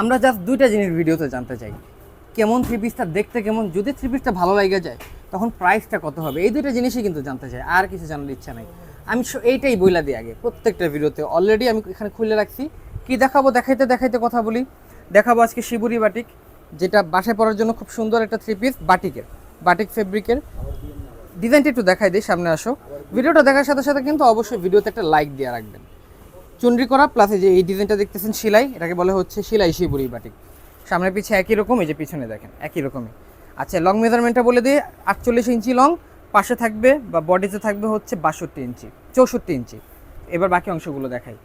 আমরা জাস্ট দুইটা জিনিস ভিডিওতে জানতে চাই। কেমন থ্রি পিসটা দেখতে কেমন? যদি থ্রি পিসটা ভালো লাগে যায়, তখন প্রাইসটা কত হবে? এই দুইটা জিনিসই কিন্তু জানতে চাই, আর কিছু জানার ইচ্ছা নাই। আমি এইটাই বইলা দিই আগে, প্রত্যেকটা ভিডিওতে অলরেডি আমি এখানে খুলে রাখছি। কি দেখাবো? দেখাইতে দেখাইতে কথা বলি। দেখাবো আজকে শিবুরি বাটিক যেটা বাসায় পরার জন্য খুব সুন্দর একটা থ্রি পিস বাটিকের বাটিক ফেব্রিকের ডিজাইনটা একটু দেখাই দিই, সামনে আসো। ভিডিওটা দেখার সাথে সাথে কিন্তু অবশ্যই ভিডিওতে একটা লাইক দিয়ে রাখবেন। চুনরি করা প্লাস এই যে এই ডিজাইনটা দেখতেছেন সেলাই, এটাকে বলা হচ্ছে সেলাই শিবুরি বাটিক। সামনে পিছে একই রকম, এই যে পিছনে দেখেন, একই রকমই। আচ্ছা লং মেজারমেন্টটা বলে দিই, আটচল্লিশ ইঞ্চি লং পাশে থাকবে বা বডিতে থাকবে হচ্ছে বাষট্টি ইঞ্চি, চৌষট্টি ইঞ্চি। এবার বাকি অংশগুলো দেখাই।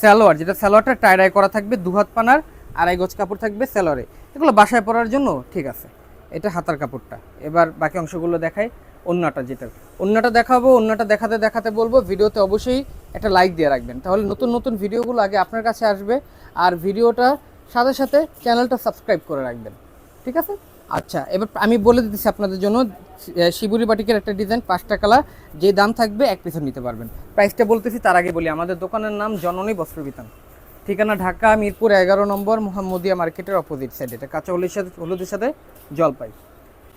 স্যালোয়ার যেটা স্যালোয়ারটা টাইডাই করা থাকবে দুহাত পানার, আড়াই গজ কাপড় থাকবে স্যালোয়ারে এগুলো বাসায় পরার জন্য ঠিক আছে, এটা হাতার কাপড়টা। এবার বাকি অংশগুলো দেখাই। অন্যটা যেটা, অন্যটা দেখাবো, অন্যটা দেখাতে দেখাতে বলব, ভিডিওতে অবশ্যই একটা লাইক দিয়ে রাখবেন। তাহলে নতুন নতুন ভিডিওগুলো আগে আপনার কাছে আসবে, আর ভিডিওটা সাথে সাথে চ্যানেলটা সাবস্ক্রাইব করে রাখবেন। ঠিক আছে? আচ্ছা এবার আমি বলে দিতেছি আপনাদের জন্য শিবুরি বাটিকের একটা ডিজাইন পাঁচটা কালার যে দাম থাকবে এক পিছন নিতে পারবেন। প্রাইসটা বলতেছি তার আগে বলি, আমাদের দোকানের নাম জননী বস্ত্রবিতান। ঠিকানা ঢাকা, মিরপুর এগারো নম্বর, মোহাম্মদিয়া মার্কেটের অপোজিট সাইড এটা কাঁচা হলুদের সাথে হলুদের সাথে জলপাই।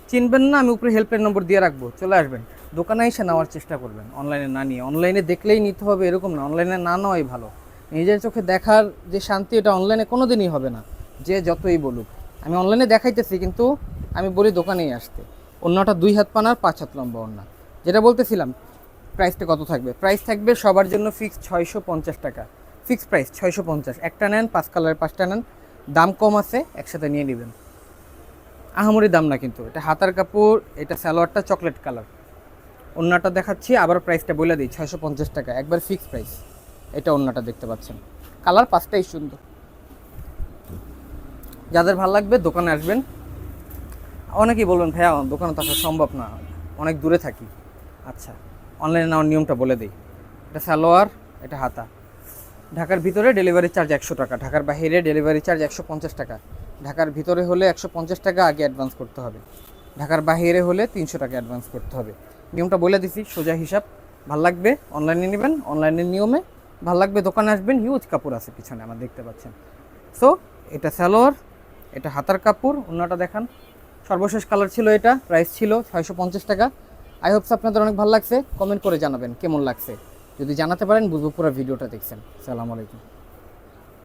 চিনবেন না, আমি উপরে হেল্পলাইন নম্বর দিয়ে রাখব। চলে আসবেন। দোকানে এসে নেওয়ার চেষ্টা করবেন অনলাইনে না নিয়ে। অনলাইনে দেখলেই নিতে হবে, এরকম না। অনলাইনে না নেওয়াই ভালো। নিজের চোখে দেখার যে শান্তি, এটা অনলাইনে কোনো দিনই হবে না। যে যতই বলুক। আমি অনলাইনে দেখাইতেছি, কিন্তু আমি বলি দোকানেই আসতে। অন্যটা দুই হাত পানার পাঁচ হাত লম্বা অন্য যেটা বলতেছিলাম প্রাইসটা কত থাকবে? প্রাইস থাকবে সবার জন্য ফিক্স ছয়শো পঞ্চাশ টাকা। ফিক্স প্রাইস ছয়শো পঞ্চাশ। একটা নেন, পাঁচ কালারের পাঁচটা নেন। দাম কম আছে, একসাথে নিয়ে নেবেন। আহামরি দাম না কিন্তু। এটা হাতার কাপড়, এটা সালোয়ারটা চকলেট কালার। অন্যটা দেখাচ্ছি, আবার প্রাইসটা বলে দিই, ছয়শো পঞ্চাশ টাকা। একবার ফিক্স প্রাইস এটা অন্যটা দেখতে পাচ্ছেন। কালার পাঁচটাই সুন্দর। যাদের ভালো লাগবে, দোকানে আসবেন। অনেকেই বলবেন, ভাইয়া, দোকানে তো আসা সম্ভব না। অনেক দূরে থাকি। আচ্ছা অনলাইনে নেওয়ার নিয়মটা বলে দিই। এটা সালোয়ার, এটা হাতা। ঢাকার ভিতরে ডেলিভারি চার্জ একশো টাকা। ঢাকার বাইরে ডেলিভারি চার্জ একশো পঞ্চাশ টাকা। ঢাকার ভিতরে হলে একশো পঞ্চাশ টাকা আগে অ্যাডভান্স করতে হবে। ঢাকার বাহিরে হলে তিনশো টাকা অ্যাডভান্স করতে হবে। নিয়মটা বলে দিছি, সোজা হিসাব। ভালো লাগবে অনলাইনে নেবেন অনলাইনের নিয়মে। ভালো লাগবে, দোকানে আসবেন হিউজ কাপড় আছে পিছনে, আমার দেখতে পাচ্ছেন। সো এটা সালোয়ার, এটা হাতার কাপড় অন্যটা দেখান। সর্বশেষ কালার ছিল এটা প্রাইস ছিল ছয়শো পঞ্চাশ টাকা। আই হোপস আপনাদের অনেক ভালো লাগছে কমেন্ট করে জানাবেন, কেমন লাগছে? যদি জানাতে পারেন, বুঝব পুরো ভিডিওটা দেখছেন। সালাম আলাইকুম।